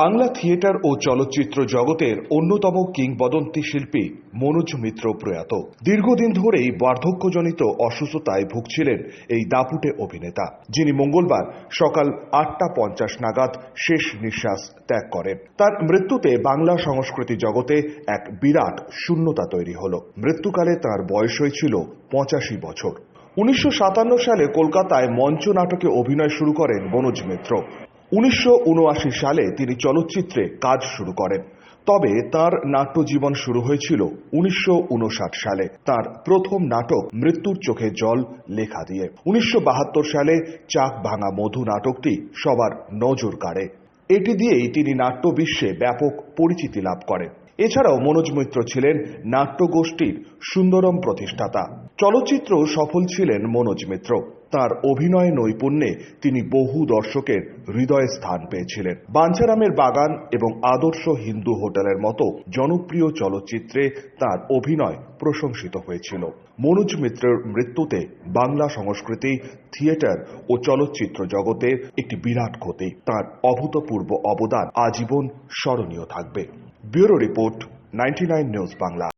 Bangla theatre ও চলচ্চিত্র জগতের অন্যতম কিংবদন্তি শিল্পী মনোজ মিত্র প্রয়াত। দীর্ঘদিন ধরেই বার্ধক্যজনিত অসুস্থতায় ভুগছিলেন এই দাপুটে অভিনেতা, যিনি মঙ্গলবার সকাল আটটা পঞ্চাশ নাগাদ শেষ নিঃশ্বাস ত্যাগ করেন। তার মৃত্যুতে বাংলা সংস্কৃতি জগতে এক বিরাট শূন্যতা তৈরি হল। মৃত্যুকালে তার বয়স হয়েছিল পঁচাশি বছর। উনিশশো সাতান্ন সালে কলকাতায় মঞ্চ নাটকে অভিনয় শুরু করেন মনোজ মিত্র। উনিশশো উনআশি সালে তিনি চলচ্চিত্রে কাজ শুরু করেন। তবে তার নাট্য জীবন শুরু হয়েছিল উনিশশো উনষাট সালে। তার প্রথম নাটক মৃত্যুর চোখে জল লেখা দিয়ে। উনিশশো বাহাত্তর সালে চাক ভাঙা মধু নাটকটি সবার নজর কাড়ে। এটি দিয়েই তিনি নাট্য বিশ্বে ব্যাপক পরিচিতি লাভ করেন। এছাড়াও মনোজ মিত্র ছিলেন নাট্যগোষ্ঠীর সুন্দরম প্রতিষ্ঠাতা। চলচ্চিত্র সফল ছিলেন মনোজ মিত্র। তার অভিনয় নৈপুণ্যে তিনি বহু দর্শকের হৃদয়ে স্থান পেয়েছিলেন। বাঞ্ছারামের বাগান এবং আদর্শ হিন্দু হোটেলের মতো জনপ্রিয় চলচ্চিত্রে তার অভিনয় প্রশংসিত হয়েছিল। মনোজ মিত্রের মৃত্যুতে বাংলা সংস্কৃতি, থিয়েটার ও চলচ্চিত্র জগতে একটি বিরাট ক্ষতি। তার অভূতপূর্ব অবদান আজীবন স্মরণীয় থাকবে। Bureau report, ninety news Bangla.